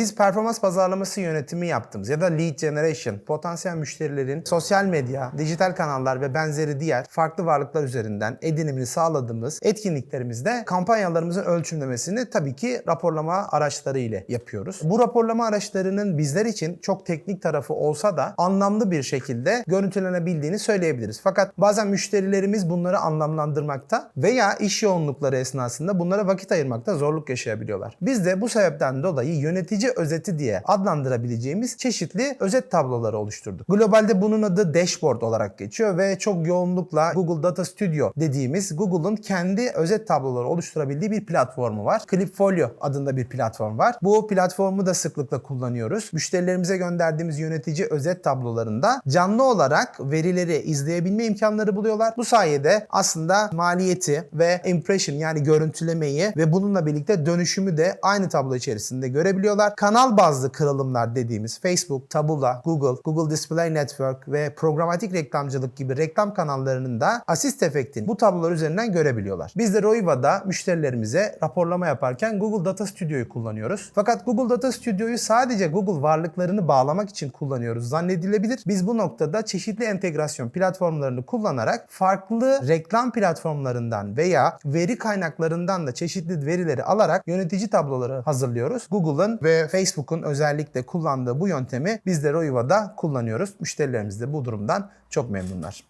biz performans pazarlaması yönetimi yaptığımız ya da lead generation, potansiyel müşterilerin sosyal medya, dijital kanallar ve benzeri diğer farklı varlıklar üzerinden edinimini sağladığımız etkinliklerimizde kampanyalarımızın ölçümlemesini tabii ki raporlama araçları ile yapıyoruz. Bu raporlama araçlarının bizler için çok teknik tarafı olsa da anlamlı bir şekilde görüntülenebildiğini söyleyebiliriz. Fakat bazen müşterilerimiz bunları anlamlandırmakta veya iş yoğunlukları esnasında bunlara vakit ayırmakta zorluk yaşayabiliyorlar. Biz de bu sebepten dolayı yönetici özeti diye adlandırabileceğimiz çeşitli özet tabloları oluşturduk. Globalde bunun adı dashboard olarak geçiyor ve çok yoğunlukla Google Data Studio dediğimiz Google'ın kendi özet tabloları oluşturabildiği bir platformu var. Clipfolio adında bir platform var. Bu platformu da sıklıkla kullanıyoruz. Müşterilerimize gönderdiğimiz yönetici özet tablolarında canlı olarak verileri izleyebilme imkanları buluyorlar. Bu sayede aslında maliyeti ve impression yani görüntülemeyi ve bununla birlikte dönüşümü de aynı tablo içerisinde görebiliyorlar. Kanal bazlı kırılımlar dediğimiz Facebook, Taboola, Google, Google Display Network ve programatik reklamcılık gibi reklam kanallarının da asist efektini bu tablolar üzerinden görebiliyorlar. Biz de Roiva'da müşterilerimize raporlama yaparken Google Data Studio'yu kullanıyoruz. Fakat Google Data Studio'yu sadece Google varlıklarını bağlamak için kullanıyoruz zannedilebilir. Biz bu noktada çeşitli entegrasyon platformlarını kullanarak farklı reklam platformlarından veya veri kaynaklarından da çeşitli verileri alarak yönetici tabloları hazırlıyoruz. Google'ın Facebook'un özellikle kullandığı bu yöntemi biz de Roiva'da kullanıyoruz. Müşterilerimiz de bu durumdan çok memnunlar.